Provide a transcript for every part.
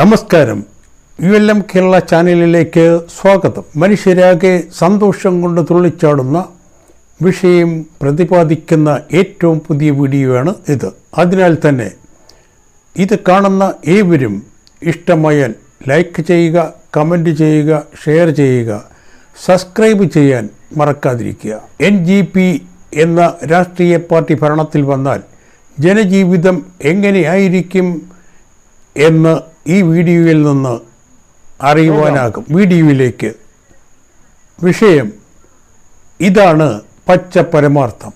നമസ്കാരം. U L M Kerala ചാനലിലേക്ക് സ്വാഗതം. മനുഷ്യരാകെ സന്തോഷം കൊണ്ട് തുള്ളിച്ചാടുന്ന വിഷയം പ്രതിപാദിക്കുന്ന ഏറ്റവും പുതിയ വീഡിയോയാണ് ഇത്. അതിനാൽ തന്നെ ഇത് കാണുന്ന ഏവരും ഇഷ്ടമായാൽ ലൈക്ക് ചെയ്യുക കമന്റ് ചെയ്യുക ഷെയർ ചെയ്യുക സബ്സ്ക്രൈബ് ചെയ്യാൻ മറക്കാതിരിക്കുക. എൻ ജി പി എന്ന രാഷ്ട്രീയ പാർട്ടി ഭരണത്തിൽ വന്നാൽ ജനജീവിതം എങ്ങനെയായിരിക്കും എന്ന് ഈ വീഡിയോയിൽ നിന്ന് അറിയുവാനാകും. വീഡിയോയിലേക്ക് വിഷയം. ഇതാണ് പച്ച പരമാർത്ഥം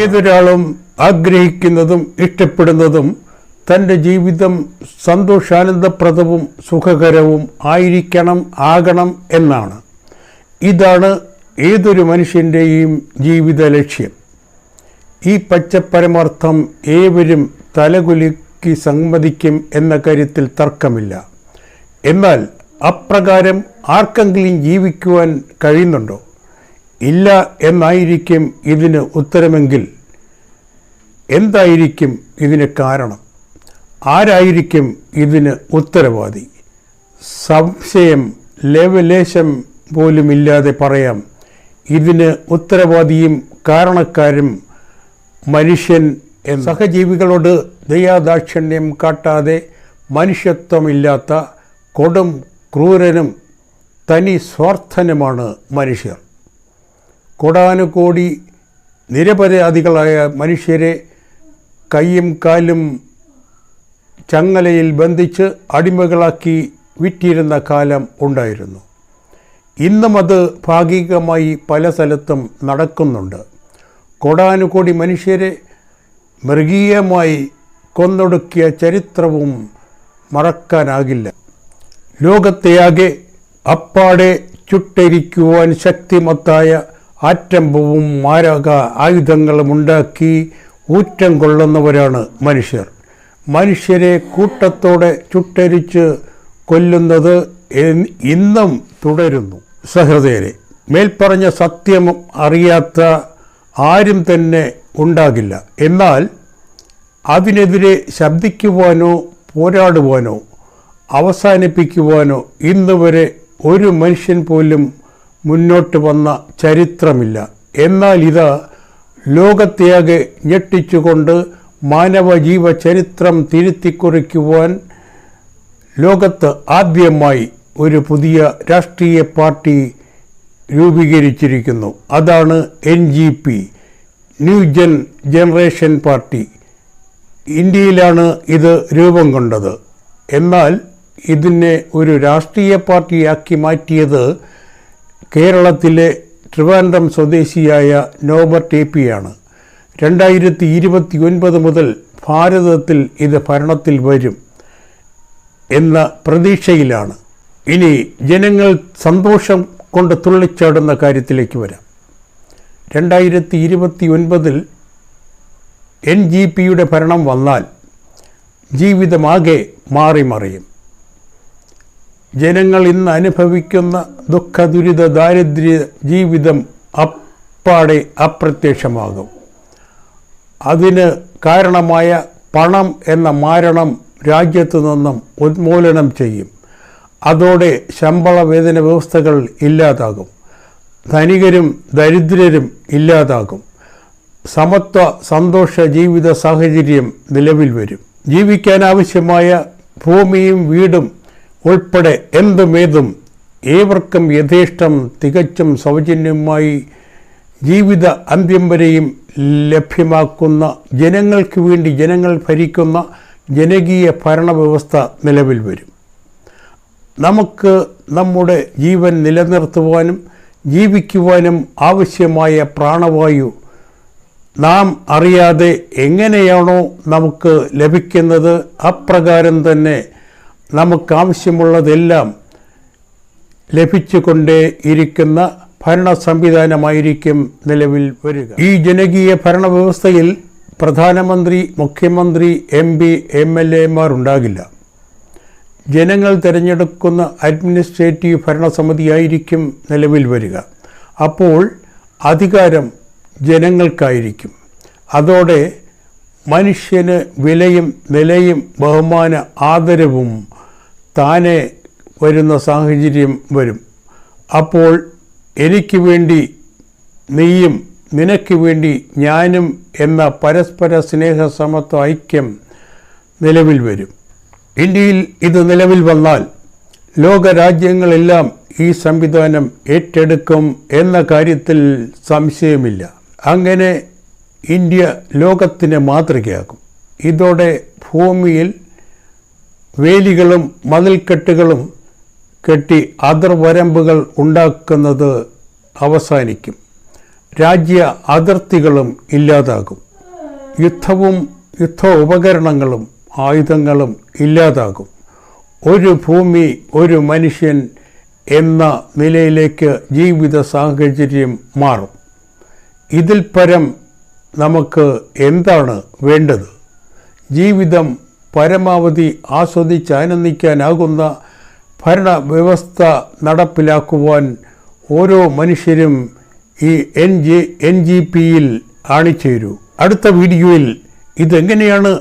ഏതൊരാളും ആഗ്രഹിക്കുന്നതും ഇഷ്ടപ്പെടുന്നതും തന്റെ ജീവിതം സന്തോഷാനന്ദപ്രദവും സുഖകരവും ആയിരിക്കണം ആകണം എന്നാണ്. ഇതാണ് ഏതൊരു മനുഷ്യന്റെയും ജീവിത ലക്ഷ്യം. ഈ പച്ച പരമാർത്ഥം ഏവരും തലകുലുക്കി സമ്മതിക്കും എന്ന കാര്യത്തിൽ തർക്കമില്ല. എന്നാൽ അപ്രകാരം ആർക്കെങ്കിലും ജീവിക്കുവാൻ കഴിയുന്നുണ്ടോ? ഇല്ല എന്നായിരിക്കും ഇതിന് ഉത്തരമെങ്കിൽ എന്തായിരിക്കും ഇതിന് കാരണം? ആരായിരിക്കും ഇതിന് ഉത്തരവാദി? സംശയം ലേവലേശം പോലുമില്ലാതെ പറയാം. ഇതിന് ഉത്തരവാദിയും കാരണക്കാരും മനുഷ്യൻ സഹജീവികളോട് ദയാദാക്ഷിണ്യം കാട്ടാതെ മനുഷ്യത്വമില്ലാത്ത കൊടും ക്രൂരനും തനി സ്വാർത്ഥനുമാണ് മനുഷ്യർ. കോടാനുകോടി നിരപരാധികളായ മനുഷ്യരെ കൈയും കാലും ചങ്ങലയിൽ ബന്ധിച്ച് അടിമകളാക്കി വിറ്റിരുന്ന കാലം ഉണ്ടായിരുന്നു. ഇന്നും അത് ഭാഗികമായി പല സ്ഥലത്തും നടക്കുന്നുണ്ട്. കോടാനുകോടി മനുഷ്യരെ മൃഗീയമായി കൊന്നൊടുക്കിയ ചരിത്രവും മറക്കാനാകില്ല. ലോകത്തെയാകെ അപ്പാടെ ചുട്ടരിക്കുവാൻ ശക്തിമത്തായ ആറ്റമ്പവും മാരക ആയുധങ്ങളും ഉണ്ടാക്കി ഊറ്റം കൊള്ളുന്നവരാണ് മനുഷ്യർ. മനുഷ്യരെ കൂട്ടത്തോടെ ചുട്ടരിച്ച് കൊല്ലുന്നത് ഇന്നും തുടരുന്നു. സഹൃദയരെ മേൽപ്പറഞ്ഞ സത്യം അറിയാത്ത ആരും തന്നെ ഉണ്ടാകില്ല. എന്നാൽ അതിനെതിരെ ശബ്ദിക്കുവാനോ പോരാടുവാനോ അവസാനിപ്പിക്കുവാനോ ഇന്ന് വരെ ഒരു മനുഷ്യൻ പോലും മുന്നോട്ട് വന്ന ചരിത്രമില്ല. എന്നാൽ ഇത് ലോകത്തെയാകെ ഞെട്ടിച്ചുകൊണ്ട് മാനവ ചരിത്രം തിരുത്തിക്കുറിക്കുവാൻ ലോകത്ത് ആദ്യമായി ഒരു പുതിയ രാഷ്ട്രീയ പാർട്ടി രൂപീകരിച്ചിരിക്കുന്നു. അതാണ് N G P. New Jan generation party. ഇന്ത്യയിലാണ് ഇത് രൂപം കൊണ്ടത്. എന്നാൽ ഇതിനെ ഒരു രാഷ്ട്രീയ പാർട്ടിയാക്കി മാറ്റിയത് കേരളത്തിലെ ട്രിവാൻഡ്രം സ്വദേശിയായ നോബർട്ട് എ ആണ്. രണ്ടായിരത്തി ഇരുപത്തി ഒൻപത് മുതൽ ഭാരതത്തിൽ ഇത് ഭരണത്തിൽ വരും എന്ന പ്രതീക്ഷയിലാണ്. ഇനി ജനങ്ങൾ സന്തോഷം കൊണ്ട് തുള്ളിച്ചാടുന്ന കാര്യത്തിലേക്ക് വരാം. രണ്ടായിരത്തി ഇരുപത്തി ഒൻപതിൽ എൻ ജി പിയുടെ ഭരണം വന്നാൽ ജീവിതമാകെ മാറി മറിയും ജനങ്ങൾ ഇന്ന് അനുഭവിക്കുന്ന ദുഃഖ ദുരിത ദാരിദ്ര്യ ജീവിതം അപ്പാടെ അപ്രത്യക്ഷമാകും. അതിന് കാരണമായ പണം എന്ന മാരണം രാജ്യത്തു നിന്നും ഉന്മൂലനം ചെയ്യും. അതോടെ ശമ്പള വേതന വ്യവസ്ഥകൾ ഇല്ലാതാകും. ധനികരും ദരിദ്രരും ഇല്ലാതാകും. സമത്വ സന്തോഷ ജീവിത സാഹചര്യം നിലവിൽ വരും. ജീവിക്കാൻ ആവശ്യമായ ഭൂമിയും വീടും ഉൾപ്പെടെ എന്തുമേതും ഏവർക്കും യഥേഷ്ടം തികച്ചും സൗജന്യമായി ജീവിത അന്ത്യം വരെയും ലഭ്യമാക്കുന്ന ജനങ്ങൾക്ക് വേണ്ടി ജനങ്ങൾ ഭരിക്കുന്ന ജനകീയ ഭരണവ്യവസ്ഥ നിലവിൽ വരും. നമുക്ക് നമ്മുടെ ജീവൻ നിലനിർത്തുവാനും ജീവിക്കുവാനും ആവശ്യമായ പ്രാണവായു നാം അറിയാതെ എങ്ങനെയാണോ നമുക്ക് ലഭിക്കുന്നത് അപ്രകാരം തന്നെ നമുക്കാവശ്യമുള്ളതെല്ലാം ലഭിച്ചുകൊണ്ടേ ഇരിക്കുന്ന ഭരണ സംവിധാനമായിരിക്കും നിലവിൽ വരിക. ഈ ജനകീയ ഭരണവ്യവസ്ഥയിൽ പ്രധാനമന്ത്രി മുഖ്യമന്ത്രി എം പി എം എൽ എമാർ ഉണ്ടാകില്ല ജനങ്ങൾ തിരഞ്ഞെടുക്കുന്ന അഡ്മിനിസ്ട്രേറ്റീവ് ഭരണസമിതിയായിരിക്കും നിലവിൽ വരിക. അപ്പോൾ അധികാരം ജനങ്ങൾക്കായിരിക്കും. അതോടെ മനുഷ്യന് വിലയും നിലയും ബഹുമാന ആദരവും താനെ വരുന്ന സാഹചര്യം വരും. അപ്പോൾ എനിക്ക് വേണ്ടി നീയും നിനക്ക് വേണ്ടി ഞാനും എന്ന പരസ്പര സ്നേഹ സമത്വ ഐക്യം നിലവിൽ വരും. ഇന്ത്യയിൽ ഇത് നിലവിൽ വന്നാൽ ലോകരാജ്യങ്ങളെല്ലാം ഈ സംവിധാനം ഏറ്റെടുക്കും എന്ന കാര്യത്തിൽ സംശയമില്ല. അങ്ങനെ ഇന്ത്യ ലോകത്തിന് മാതൃകയാകും ഇതോടെ ഭൂമിയിൽ വേലികളും മതിൽക്കെട്ടുകളും കെട്ടി അതിർവരമ്പുകൾ ഉണ്ടാക്കുന്നത് അവസാനിക്കും. രാജ്യ അതിർത്തികളും ഇല്ലാതാകും. യുദ്ധവും യുദ്ധ ഉപകരണങ്ങളും ആയുധങ്ങളും ഇല്ലാതാകും. ഒരു ഭൂമി ഒരു മനുഷ്യൻ എന്ന നിലയിലേക്ക് ജീവിത സാഹചര്യം മാറും. ഇതിൽ പരം നമുക്ക് എന്താണ് വേണ്ടത്? ജീവിതം പരമാവധി ആസ്വദിച്ച് ആനന്ദിക്കാനാകുന്ന ഭരണവ്യവസ്ഥ നടപ്പിലാക്കുവാൻ ഓരോ മനുഷ്യരും ഈ എൻ ജി എൻ ജി പിയിൽ അണിച്ചേരൂ അടുത്ത വീഡിയോയിൽ ഇതെങ്ങനെയാണ്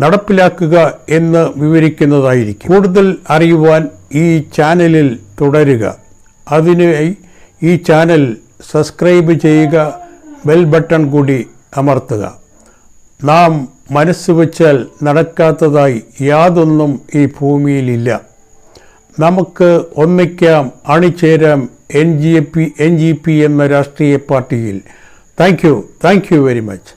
നടപ്പിലാക്കുക എന്ന് വിവരിക്കുന്നതായിരിക്കും. കൂടുതൽ അറിയുവാൻ ഈ ചാനലിൽ തുടരുക. അതിനായി ഈ ചാനൽ സബ്സ്ക്രൈബ് ചെയ്യുക ബെൽ ബട്ടൺ കൂടി അമർത്തുക. നാം മനസ്സ് വച്ചാൽ നടക്കാത്തതായി യാതൊന്നും ഈ ഭൂമിയിലില്ല. നമുക്ക് ഒന്നിക്കാം അണിചേരാം N G P N G P എന്ന രാഷ്ട്രീയ പാർട്ടിയിൽ. Thank you thank you very much.